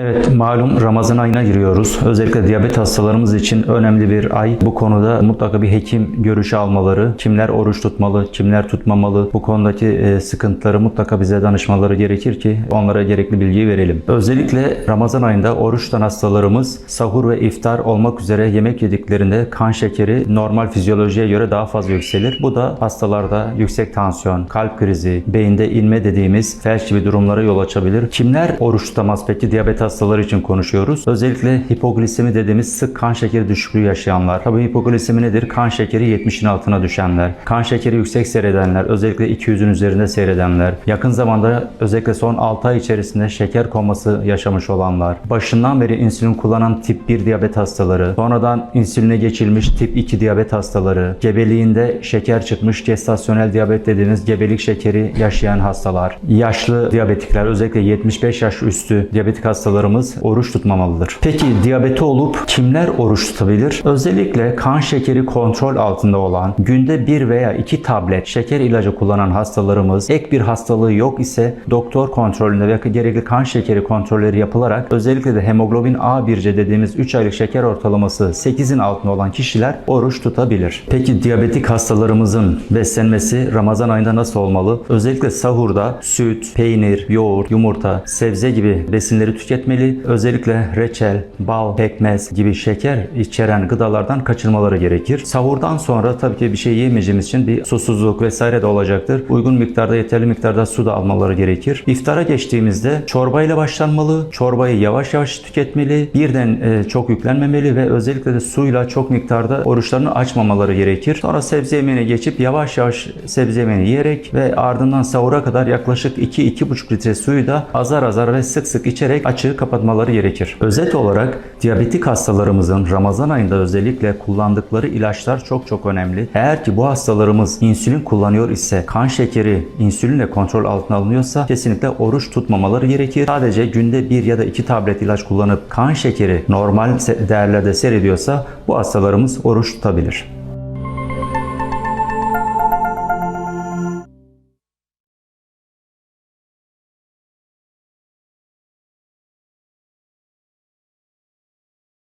Evet malum Ramazan ayına giriyoruz. Özellikle diyabet hastalarımız için önemli bir ay. Bu konuda mutlaka bir hekim görüşü almaları, kimler oruç tutmalı, kimler tutmamalı, bu konudaki e, sıkıntıları mutlaka bize danışmaları gerekir ki onlara gerekli bilgiyi verelim. Özellikle Ramazan ayında oruç tutan hastalarımız sahur ve iftar olmak üzere yemek yediklerinde kan şekeri normal fizyolojiye göre daha fazla yükselir. Bu da hastalarda yüksek tansiyon, kalp krizi, beyinde inme dediğimiz felç gibi durumlara yol açabilir. Kimler oruç tutamaz peki diyabet hastaları için konuşuyoruz. Özellikle hipoglisemi dediğimiz sık kan şekeri düşüklüğü yaşayanlar. Tabii hipoglisemi nedir? Kan şekeri 70'in altına düşenler. Kan şekeri yüksek seyredenler. Özellikle 200'ün üzerinde seyredenler. Yakın zamanda özellikle son 6 ay içerisinde şeker koması yaşamış olanlar. Başından beri insülin kullanan tip 1 diyabet hastaları. Sonradan insüline geçilmiş tip 2 diyabet hastaları. Gebeliğinde şeker çıkmış gestasyonel diyabet dediğimiz gebelik şekeri yaşayan hastalar. Yaşlı diyabetikler özellikle 75 yaş üstü diyabetik hastalarımız oruç tutmamalıdır. Peki diyabeti olup kimler oruç tutabilir? Özellikle kan şekeri kontrol altında olan, günde bir veya iki tablet şeker ilacı kullanan hastalarımız, ek bir hastalığı yok ise doktor kontrolünde ve gerekli kan şekeri kontrolleri yapılarak özellikle de hemoglobin A1C dediğimiz 3 aylık şeker ortalaması 8'in altında olan kişiler oruç tutabilir. Peki diyabetik hastalarımızın beslenmesi Ramazan ayında nasıl olmalı? Özellikle sahurda süt, peynir, yoğurt, yumurta, sebze gibi besinleri tüketmeli. Özellikle reçel, bal, pekmez gibi şeker içeren gıdalardan kaçınmaları gerekir. Sahurdan sonra tabii ki bir şey yiyemeyeceğimiz için bir susuzluk vesaire de olacaktır. Uygun miktarda, yeterli miktarda su da almaları gerekir. İftara geçtiğimizde çorba ile başlanmalı. Çorbayı yavaş yavaş tüketmeli. Birden e, çok yüklenmemeli ve özellikle de suyla çok miktarda oruçlarını açmamaları gerekir. Sonra sebze yemeğine geçip yavaş yavaş sebze yemeğini yiyerek ve ardından sahura kadar yaklaşık 2-2,5 litre suyu da azar azar ve sık sık içerek kapatmaları gerekir. Özet olarak diyabetik hastalarımızın Ramazan ayında özellikle kullandıkları ilaçlar çok çok önemli. Eğer ki bu hastalarımız insülin kullanıyor ise kan şekeri insülinle kontrol altına alınıyorsa kesinlikle oruç tutmamaları gerekir. Sadece günde bir ya da iki tablet ilaç kullanıp kan şekeri normal değerlerde seyrediyorsa bu hastalarımız oruç tutabilir.